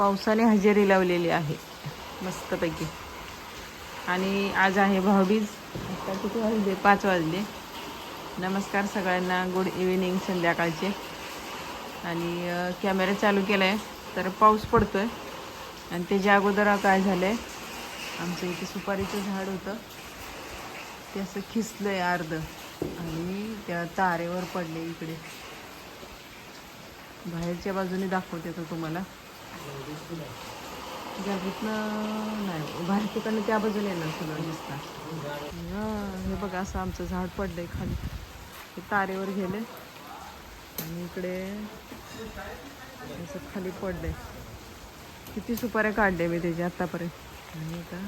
पावसाने हजेरी लावलेली आहे. मस्तपैकी. आणि आज आहे भाऊबीज. आता किती वाजले? पाच वाजले. नमस्कार सगळ्यांना. गुड इव्हिनिंग संध्याकाळचे. आणि कॅमेरा चालू केला आहे तर पाऊस पडतो आहे आणि त्याच्या अगोदर काय झालं आहे आमचं इथे सुपारीचं झाड होतं. ते असं खिसलं आहे अर्ध. आणि त्या तारेवर पडले इकडे. बाहेरच्या बाजूने दाखवते तो तुम्हाला. गर्दीतनं नाही बाहेर ठिकाणी त्या बाजूला येणार सगळं दिसतात हे बघा असं आमचं झाड पडलंय खाली. हे तारेवर गेले. आणि इकडे असं खाली पडलंय. किती सुपाऱ्या काढल्या मी त्याच्या आतापर्यंत. आणि आता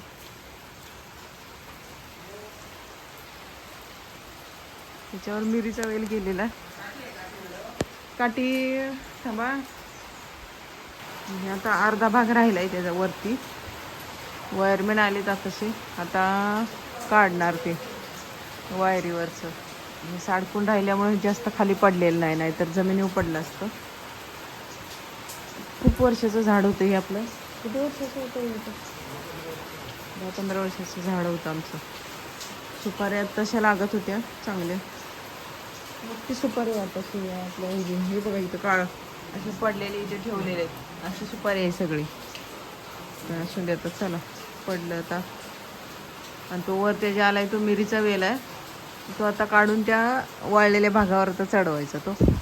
त्याच्यावर मिरीचा वेल गेलेला. काठी थांबा. आता अर्धा भाग राहिला आहे त्याच्या वरती. वायरमॅन आले तसे आता काढणार ते वायरीवरचं. आणि साडकून राहिल्यामुळे जास्त खाली पडलेलं नाही नाही तर जमिनीवर पडलं असतं. खूप वर्षाचं झाड होतं हे आपलं. किती वर्षाचं होतं हे आता? दहा पंधरा वर्षाचं झाड होतं आमचं. सुपाऱ्या तशा लागत होत्या चांगल्या. मोठी सुपारी वाटत अशी आपल्या. हे बघा इथं काळ. असे पडलेले इथे ठेवलेले आहेत. अशी सुपारी आहे सगळी. तर असू दे आता चला. पडलं आता. आणि तो वर त्याच्या आलाय तो मिरीचा वेल आहे. तो आता काढून त्या वाळलेल्या भागावर आता चढवायचा तो.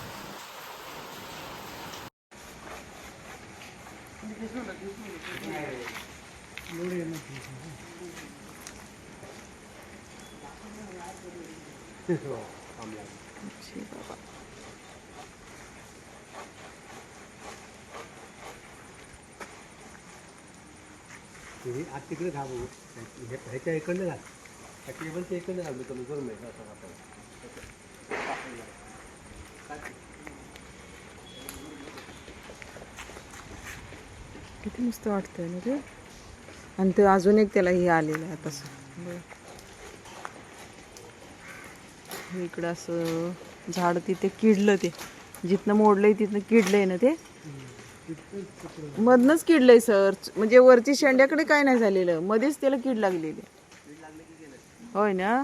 बाबा. तुम्ही आज तिकडे घालू ह्याच्या इकडनं घाल. त्या केबलच्या इकडनं घालू कमी करून मिळेल असं आपण किती मस्त वाटतंय ना ते? आणि ते अजून एक त्याला हे आलेलं आहे तसं. हे इकडं असं झाड तिथे किडलं ते. जिथनं मोडलंय तिथनं किडलंय ना ते? मधनच किडलंय सर. म्हणजे वरती शेंड्याकडे काय नाही झालेलं. मध्येच त्याला कीड लागलेली. होय ना?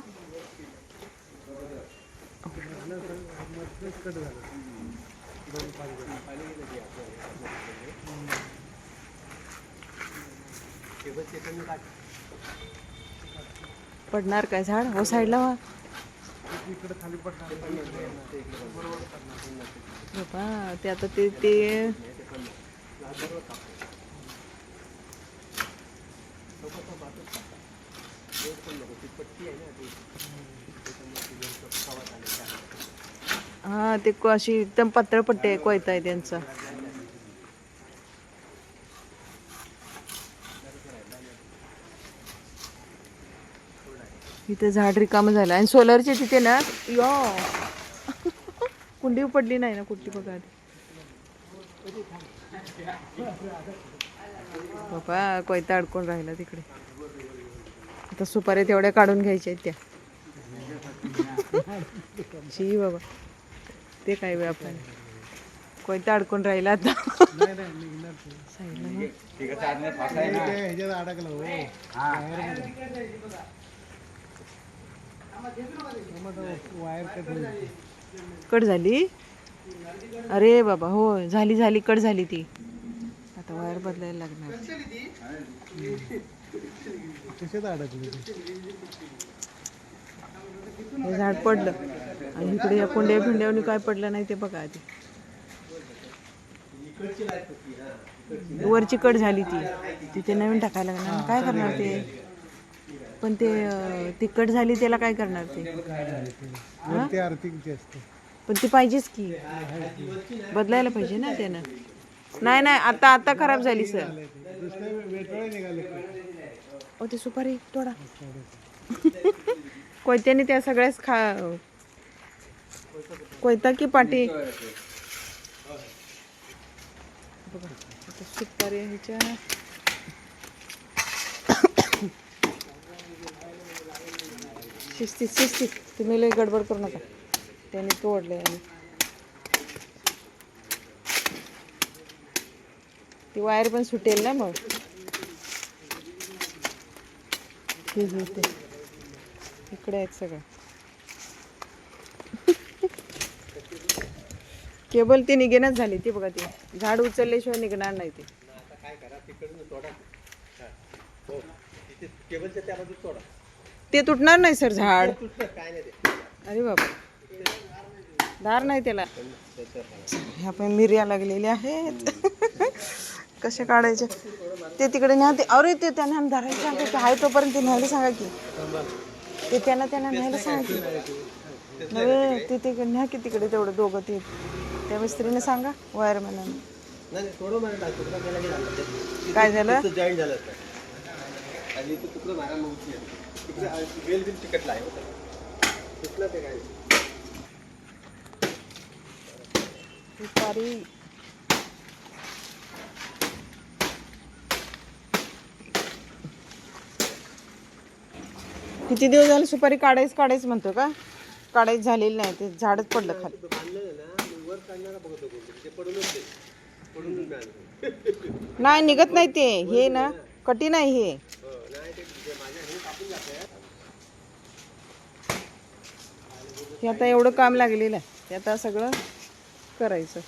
पडणार काय झाड? हो साईडला वा. ते आता ते ते हा ते को- अशी एकदम पातळ पट्टी आहे कोयता आहे त्यांचा. इथे झाड रिकामं झालं. आणि सोलरचे तिथे ना यो. कुंडी पडली नाही ना कुठली बघा आधी. बाबा कोयता अडकून राहिला तिकडे. आता सुपाऱ्या तेवढ्या काढून घ्यायच्या आहेत त्या. शी बाबा. ते काय वेळ आपण. कोयता अडकून राहिला आता. अडकलं हो कट झाली? अरे बाबा हो झाली झाली कट झाली ती. आता वायर बदलायला लागणार. हे झाड पडलं. आणि इकडे या कोंड्या भिंड्यावर काय पडलं नाही ते बघा आधी. वरची कट झाली ती. तिथे नवीन टाकायला लागणार. काय करणार ते? पण ते अं, ती कट झाली त्याला काय करणार ते? वरती आर्थिंगची असते. पण ती पाहिजेच की. बदलायला पाहिजे ना त्यानं. नाही नाही आता आता खराब झाली सर. ओ ते सुपारी तोडा. कोयत्याने त्या सगळ्याच खा कोयता की पाटी? बघा सुपारी ह्याच्या. शिस्तीत शिस्तीत. तुम्ही लय गडबड करू नका. त्याने तोडले आणि. ती वायर पण सुटेल ना मग. ते इकडे आहेत सगळं. केबल ती निघेनाच झाली ती बघा ती. झाड उचलल्याशिवाय निघणार नाही ती. काय करा तिकडून तोडा. हो. केबलच्या त्या तोडा. ते तुटणार नाही सर झाड. अरे बाबा धार नाही त्याला. ह्या पण मिर्या लागलेल्या आहेत. कसे काढायचे? ते तिकडे न्या ते अरे ते त्यांना धरायला सांगा की आहे तोपर्यंत ते न्यायला सांगा की. ते त्यांना त्यांना न्यायला सांगा की. नव्हे ते ते न्या की तिकडे तेवढं दोघं ते. त्या मिस्त्रीने सांगा वायरमॅनाने. तुकडा. काय झालं? आणि तो तुकडं मारा मग. तिकडे वेल बिल तिकटला आहे होतं. तुटलं ते काय. दुपारी किती दिवस झाले सुपारी काढायच काढायच म्हणतो का? काढायच झालेली नाही ते झाडच पडलं खाली. तो बांधलं ना मी वर काढणारा बघत होतो ते पडूनच ते पडून मिळालं नाही निघत नाही ते हे ना कठीण आहे हे हो नाही ते जे माझ्या हे कापून जाते हे आता एवढं काम लागलेलं आहे. ते आता सगळं करायचं.